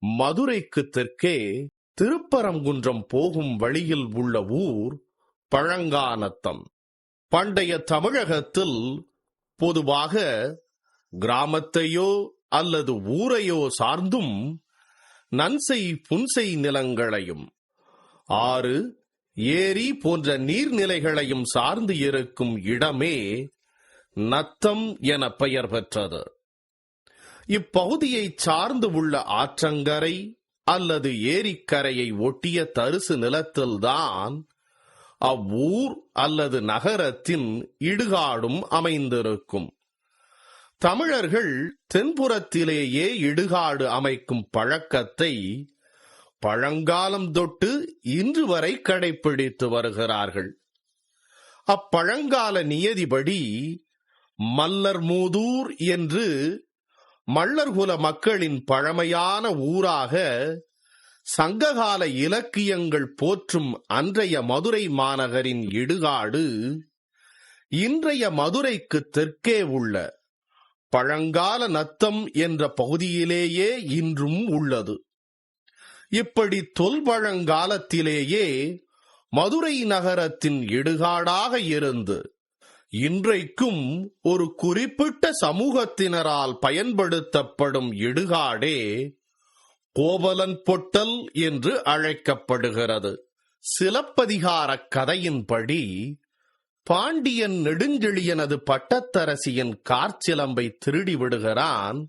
மதுரைக்கு தெற்கே திருப்பரங்குன்றம் போகும் வழியில் உள்ள ஊர் பழங்கானத்தம். பண்டைய தமிழகத்தில் பொதுவாக கிராமத்தையோ அல்லது ஊரையோ சார்ந்தும் நன்செய் புன்செய் நிலங்களையும் ஆறு ஏரி போன்ற நீர்நிலைகளையும் சார்ந்து இருக்கும் இடமே நத்தம் என பெயர் பெற்றது. இப்பகுதியை சார்ந்து உள்ள ஆற்றங்கரை அல்லது ஏரிக்கரையை ஒட்டிய தரிசு நிலத்தில்தான் அவ்வூர் அல்லது நகரத்தின் இடுகாடும் அமைந்திருக்கும். தமிழர்கள் தென்புறத்திலேயே இடுகாடு அமைக்கும் பழக்கத்தை பழங்காலம் தொட்டு இன்று வரை கடைபிடித்து வருகிறார்கள். அப்பழங்கால நியதிபடி மல்லர் மூதூர் என்று மல்லர்குல மக்களின் பழமையான ஊராக சங்ககால இலக்கியங்கள் போற்றும் அன்றைய மதுரை மாநகரின் இடுகாடு இன்றைய மதுரைக்கு தெற்கே உள்ள பழங்கால நத்தம் என்ற பகுதியிலேயே இன்றும் உள்ளது. இப்படி தொல்பழங்காலத்திலேயே மதுரை நகரத்தின் இடுகாடாக இருந்து இன்றைக்கும் ஒரு குறிப்பிட்ட சமூகத்தினரால் பயன்படுத்தப்படும் இடுகாடே கோவலன் பொட்டல் என்று அழைக்கப்படுகிறது. சிலப்பதிகார கதையின்படி பாண்டியன் நெடுஞ்செழியனது பட்டத்தரசியின் கார்ச்சிலம்பை திருடி விடுகிறான்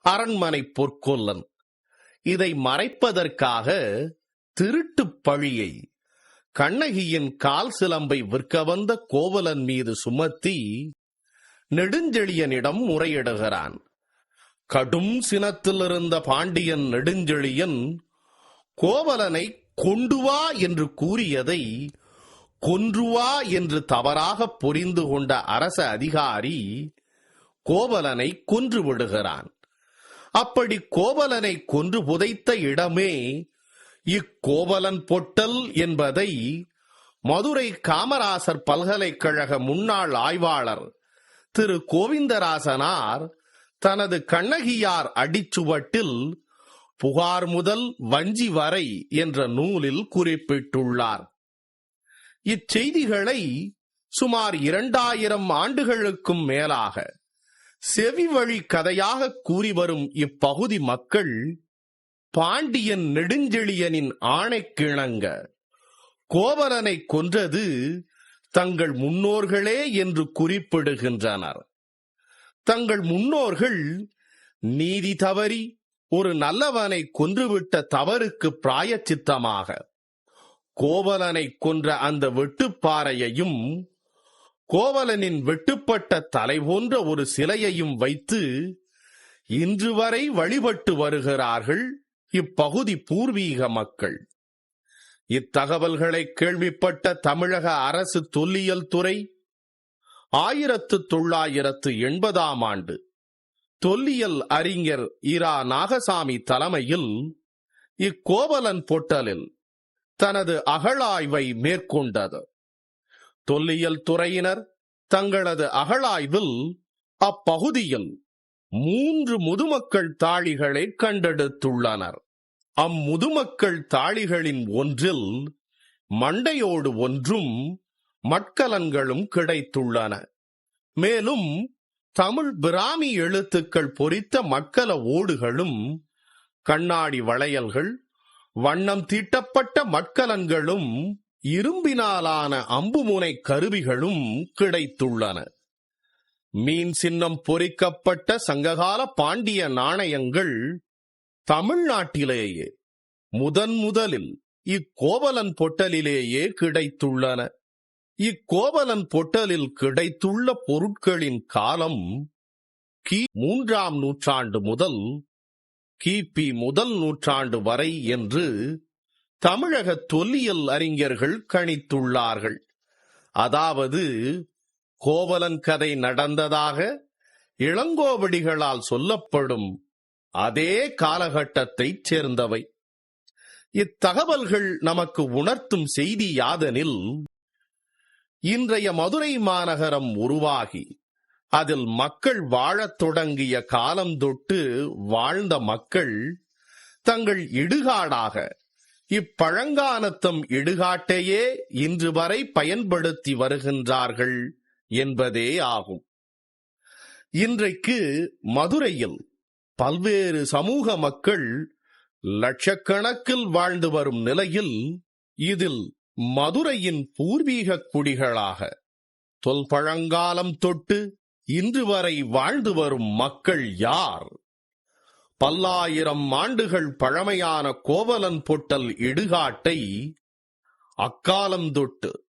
அரண்மனை பொற்கொல்லன். இதை மறைப்பதற்காக திருட்டுப் பழியை கண்ணகியின் கால் சிலம்பை விற்க வந்த கோவலன் மீது சுமத்தி நெடுஞ்செழியனிடம் முறையிடுகிறான். கடும் சினத்தில் இருந்த பாண்டியன் நெடுஞ்செழியன் கோவலனை கொண்டு வா என்று கூறியதை கொன்றுவா என்று தவறாக புரிந்து கொண்ட அரச அதிகாரி கோவலனை கொன்று விடுகிறான். அப்படி கோவலனை கொன்று புதைத்த இடமே இக்கோவலன் பொட்டல் என்பதை மதுரை காமராசர் பல்கலைக்கழக முன்னாள் ஆய்வாளர் திரு கோவிந்தராசனார் தனது கண்ணகியார் அடிச்சுவட்டில் புகார் முதல் வஞ்சி வரை என்ற நூலில் குறிப்பிட்டுள்ளார். இச்செய்திகளை சுமார் இரண்டாயிரம் ஆண்டுகளுக்கும் மேலாக செவி வழி கதையாக கூறி வரும் இப்பகுதி மக்கள் பாண்டியன் நெடுஞ்செழியனின் ஆணைக்கிணங்க. கோவலனை கொன்றது தங்கள் முன்னோர்களே என்று குறிப்பிடுகின்றனர். தங்கள் முன்னோர்கள் நீதி தவறி ஒரு நல்லவனை கொன்றுவிட்ட தவறுக்கு பிராயச்சித்தமாக. கோவலனை கொன்ற அந்த வெட்டுப்பாறையையும் கோவலனின் வெட்டுப்பட்ட தலை போன்ற ஒரு சிலையையும் வைத்து இன்று வரை வழிபட்டு வருகிறார்கள். இப்பகுதி பூர்வீக மக்கள். இத்தகவல்களை கேள்விப்பட்ட தமிழக அரசு தொல்லியல் துறை ஆயிரத்து தொள்ளாயிரத்து எண்பதாம் ஆண்டு தொல்லியல் அறிஞர் இரா நாகசாமி தலைமையில் இக்கோவலன் பொட்டலில் தனது அகழாய்வை மேற்கொண்டது. தொல்லியல் துறையினர் தங்களது அகழாய்வில் அப்பகுதியில் மூன்று முதுமக்கள் தாழிகளை கண்டெடுத்துள்ளனர். அம்முதுமக்கள் தாழிகளின் ஒன்றில் மண்டையோடு ஒன்றும் மட்கலன்களும் கிடைத்துள்ளன. மேலும் தமிழ் பிராமி எழுத்துக்கள் பொறித்த மக்கள ஓடுகளும் கண்ணாடி வளையல்கள் வண்ணம் தீட்டப்பட்ட மட்கலன்களும் இரும்பினாலான அம்புமுனை கருவிகளும் கிடைத்துள்ளன. மீன் சின்னம் பொறிக்கப்பட்ட சங்ககால பாண்டிய நாணயங்கள் தமிழ்நாட்டிலேயே முதன் முதலில் இக்கோவலன் பொட்டலிலேயே கிடைத்துள்ளன. இக்கோவலன் பொட்டலில் கிடைத்துள்ள பொருட்களின் காலம் கி. மூன்றாம் நூற்றாண்டு முதல் கிபி முதல் நூற்றாண்டு வரை என்று தமிழக தொல்லியல் அறிஞர்கள் கணித்துள்ளார்கள். அதாவது கோவலன் கதை நடந்ததாக இளங்கோவடிகளால் சொல்லப்படும் அதே காலகட்டத்தைச் சேர்ந்தவை. இத்தகவல்கள் நமக்கு உணர்த்தும் செய்தி யாதெனில் இன்றைய மதுரை மாநகரம் உருவாகி அதில் மக்கள் வாழத் தொடங்கிய காலம் தொட்டு வாழ்ந்த மக்கள் தங்கள் இடுகாடாக இப்பழங்கானத்தம் இடுகாட்டையே இன்று வரை பயன்படுத்தி வருகின்றார்கள் என்பதே ஆகும். இன்றைக்கு மதுரையில் பல்வேறு சமூக மக்கள் லட்சக்கணக்கில் வாழ்ந்து வரும் நிலையில் இதில் மதுரையின் பூர்வீக குடிகளாக தொல்பழங்காலம் தொட்டு இன்று வரை வாழ்ந்து வரும் மக்கள் யார்? பல்லாயிரம் ஆண்டுகள் பழமையான கோவலன் பொட்டல் இடுகாட்டை அக்காலம் தொட்டு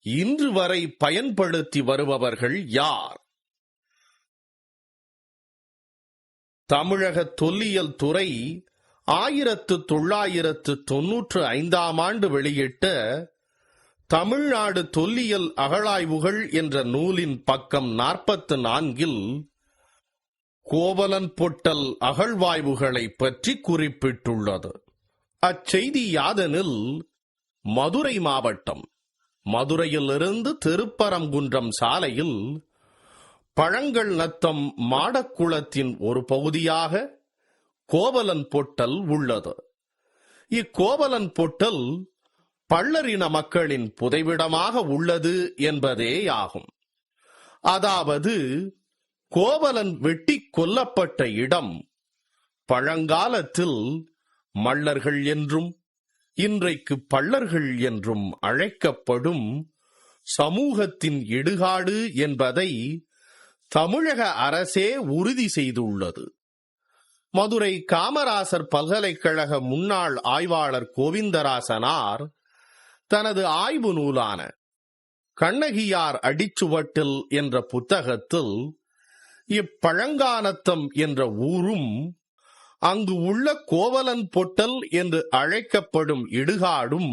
இன்று வரை பயன்படுத்தி வருபவர்கள் யார்? தமிழக தொல்லியல் துறை ஆயிரத்து தொள்ளாயிரத்து தொன்னூற்று ஐந்தாம் ஆண்டு வெளியிட்ட தமிழ்நாடு தொல்லியல் அகழாய்வுகள் என்ற நூலின் பக்கம் நாற்பத்து நான்கில் கோவலன் பொட்டல் அகழ்வாய்வுகளை பற்றி குறிப்பிட்டுள்ளது. அச்செய்தி யாதெனில் மதுரை மாவட்டம் மதுரையிலிருந்து திருப்பரங்குன்றம் சாலையில் பழங்கள் நத்தம் மாடக்குளத்தின் ஒரு பகுதியாக கோவலன் பொட்டல் உள்ளது. இக்கோவலன் பொட்டல் பள்ளரின மக்களின் புதைவிடமாக உள்ளது என்பதேயாகும் அதாவது கோவலன் வெட்டி கொல்லப்பட்ட இடம் பழங்காலத்தில் மல்லர்கள் என்றும் இன்றைக்கு பள்ளர்கள் என்றும் அழைக்கப்படும் சமூகத்தின் இடுகாடு என்பதை தமிழக அரசே உறுதி செய்துள்ளது. மதுரை காமராசர் பல்கலைக்கழக முன்னாள் ஆய்வாளர் கோவிந்தராசனார் தனது ஆய்வு நூலான கண்ணகியார் அடிச்சுவட்டில் என்ற புத்தகத்தில் இப்பழங்கானத்தம் என்ற ஊரும் அங்கு உள்ள கோவலன் பொட்டல் என்று அழைக்கப்படும் இடுகாடும்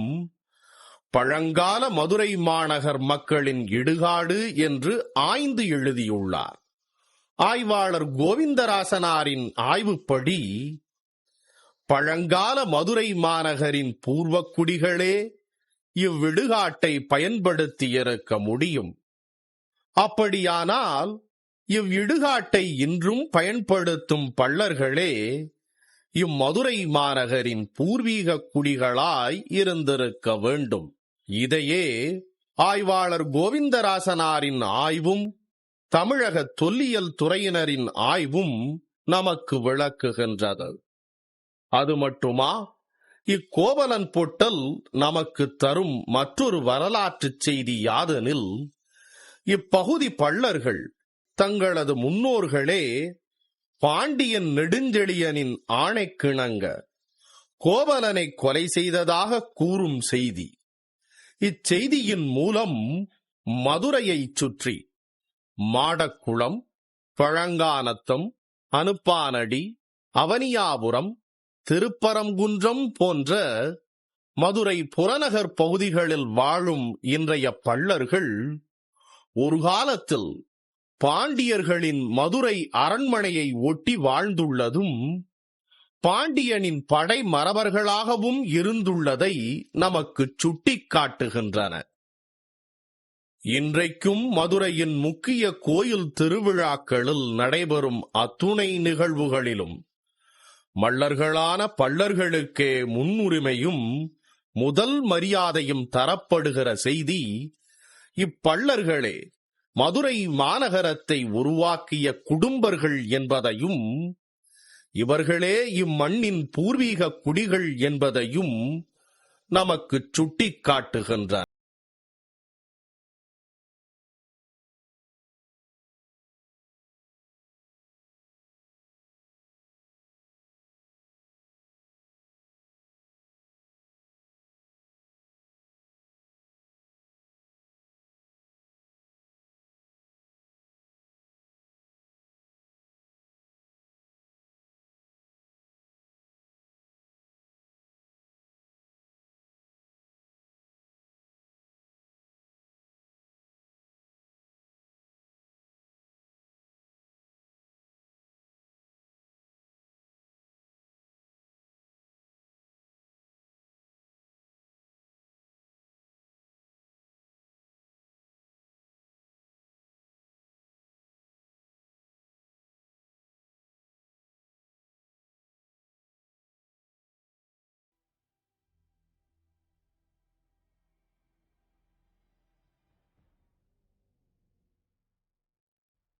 பழங்கால மதுரை மாநகர் மக்களின் இடுகாடு என்று ஆய்ந்து எழுதியுள்ளார். ஆய்வாளர் கோவிந்தராசனாரின் ஆய்வுப்படி பழங்கால மதுரை மாநகரின் பூர்வக்குடிகளே இவ்விடுகாட்டை பயன்படுத்தியிருக்க முடியும். அப்படியானால் இவ்விடுகாட்டை இன்றும் பயன்படுத்தும் பள்ளர்களே இம்மதுரை மாநகரின் பூர்வீக குடிகளாய் இருந்திருக்க வேண்டும். இதையே ஆய்வாளர் கோவிந்தராசனாரின் ஆய்வும் தமிழக தொல்லியல் துறையினரின் ஆய்வும் நமக்கு விளக்குகின்றது. அது மட்டுமா? இக்கோவலன் பொட்டல் நமக்கு தரும் மற்றொரு வரலாற்றுச் செய்தி யாதெனில் இப்பகுதி பள்ளர்கள் தங்களது முன்னோர்களே பாண்டியன் நெடுஞ்செழியனின் ஆணைக்கிணங்க கோவலனை கொலை செய்ததாக கூறும் செய்தி. இச்செய்தியின் மூலம் மதுரையைச் சுற்றி மாடக்குளம் பழங்கானத்தம் அனுப்பானடி அவனியாபுரம் திருப்பரங்குன்றம் போன்ற மதுரை புறநகர் பகுதிகளில் வாழும் இன்றைய பள்ளர்கள் ஒரு காலத்தில் பாண்டியர்களின் மதுரை அரண்மனையை ஒட்டி வாழ்ந்துள்ளதும் பாண்டியனின் படை மரபர்களாகவும் இருந்துள்ளதை நமக்கு சுட்டிக்காட்டுகின்றன. இன்றைக்கும் மதுரையின் முக்கிய கோயில் திருவிழாக்களில் நடைபெறும் அத்துணை நிகழ்வுகளிலும் மல்லர்களான பள்ளர்களுக்கே முன்னுரிமையும் முதல் மரியாதையும் தரப்படுகிற செய்தி இப்பள்ளர்களே மதுரை மாநகரத்தை உருவாக்கிய குடும்பர்கள் என்பதையும் இவர்களே இம்மண்ணின் பூர்வீக குடிகள் என்பதையும் நமக்கு சுட்டிக்காட்டுகின்றன.